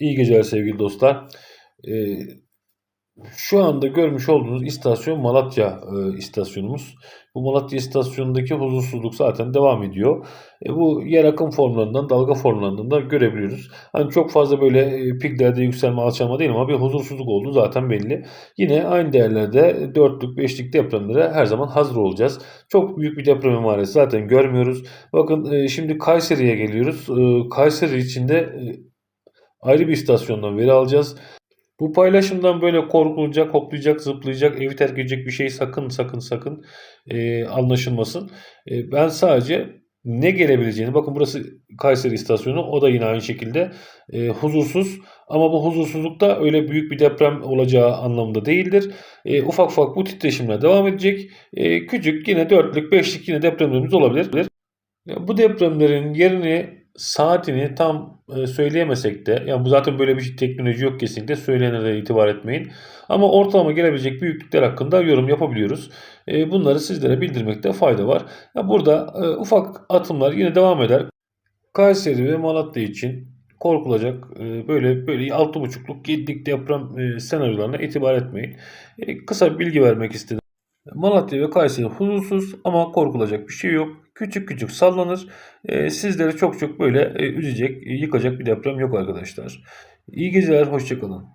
İyi geceler sevgili dostlar. Ee, şu anda görmüş olduğunuz istasyon Malatya e, istasyonumuz. Bu Malatya istasyonundaki huzursuzluk zaten devam ediyor. E, bu yer akım formlarından, dalga formlarından da görebiliyoruz. Hani çok fazla böyle e, piklerde yükselme, alçalma değil ama bir huzursuzluk olduğu zaten belli. Yine aynı değerlerde 4'lük, 5'lik depremlere her zaman hazır olacağız. Çok büyük bir deprem emaresi zaten görmüyoruz. Bakın e, şimdi Kayseri'ye geliyoruz. E, Kayseri içinde e, ayrı bir istasyondan veri alacağız. Bu paylaşımdan böyle korkulacak, hoplayacak, zıplayacak, evi terk edecek bir şey sakın sakın sakın e, anlaşılmasın. E, ben sadece ne gelebileceğini, bakın burası Kayseri istasyonu, o da yine aynı şekilde e, huzursuz. Ama bu huzursuzlukta öyle büyük bir deprem olacağı anlamında değildir. E, ufak ufak bu titreşimler devam edecek. E, küçük yine dörtlük, beşlik yine depremlerimiz olabilir. Bu depremlerin yerini, saatini tam e, söyleyemesek de, yani bu zaten böyle bir şey, teknoloji yok kesinlikle söylenene itibar etmeyin. Ama ortalama gelebilecek büyüklükler hakkında yorum yapabiliyoruz. E, bunları sizlere bildirmekte fayda var. Burada e, ufak atımlar yine devam eder. Kayseri ve Malatya için korkulacak böyle böyle 6.5'luk 7'lik deprem senaryolarına itibar etmeyin. Kısa bir bilgi vermek istedim. Malatya ve Kayseri huzursuz ama korkulacak bir şey yok. Küçük küçük sallanır. E, sizleri çok çok böyle e, üzecek, e, yıkacak bir deprem yok arkadaşlar. İyi geceler, hoşçakalın.